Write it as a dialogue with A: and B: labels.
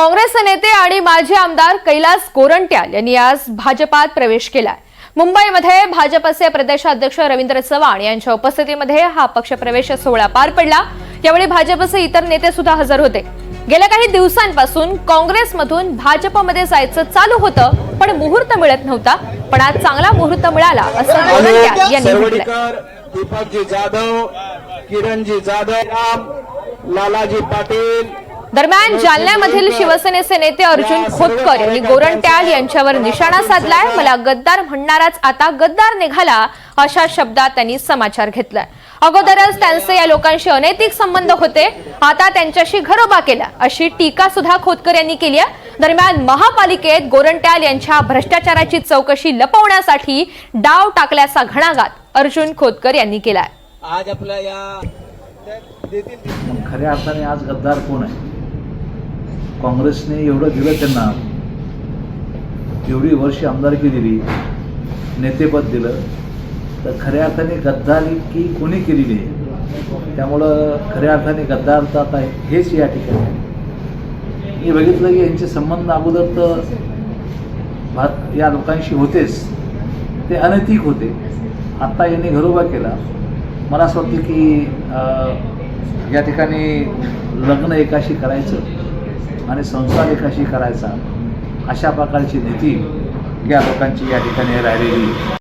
A: काँग्रेसचे नेते आणि माजी आमदार कैलास गोरंट्याल यांनी आज भाजपात प्रवेश केलाय. मुंबईमध्ये भाजपचे प्रदेशाध्यक्ष रवींद्र चव्हाण यांच्या उपस्थितीमध्ये हा पक्षप्रवेश सोहळा पार पडला. यावेळी भाजपचे इतर नेते सुद्धा हजर होते. गेल्या काही दिवसांपासून काँग्रेसमधून भाजपमध्ये जायचं चालू होतं पण मुहूर्त मिळत नव्हता. पण आज चांगला मुहूर्त मिळाला असं गोरंट्याल यांनी
B: सरवडीकर दीपकजी जाधव किरणजी जाधव लालाजी पाटील
A: दरम्यान जालन्यामधील शिवसेनेचे नेते अर्जुन खोतकर यांनी गोरंट्याल यांच्यावर निशाणा साधलाय. मला गद्दार म्हणणाराच आता गद्दार निघाला अशा शब्दात त्यांनी समाचार घेतलाय. अगोदरच त्यांचे या लोकांशी अनैतिक संबंध होते. आता त्यांच्याशी घरोबा केला. अशी टीका सुद्धा खोतकर यांनी केली आहे. दरम्यान महापालिकेत गोरंट्याल यांच्या भ्रष्टाचाराची चौकशी लपवण्यासाठी डाव टाकल्याचा घणाघात अर्जुन खोतकर यांनी केलाय.
B: आज आपल्या या
C: खऱ्या अर्थाने आज गद्दार कोण आहे? काँग्रेसने एवढं दिलं त्यांना एवढी वर्षी आमदारकी दिली नेतेपद दिलं तर खऱ्या अर्थाने गद्दारी की कोणी केलेली आहे त्यामुळं खऱ्या अर्थाने गद्दार आता हेच या ठिकाणी आहे. मी बघितलं की यांचे संबंध अगोदर तर भात या लोकांशी होतेच. ते अनैतिक होते. आत्ता यांनी घरोबा केला. मला असं वाटतं की या ठिकाणी लग्न एकाशी करायचं. आणि संसार कशी करायचा. अशा प्रकारची नीती या लोकांची या ठिकाणी राहिलेली.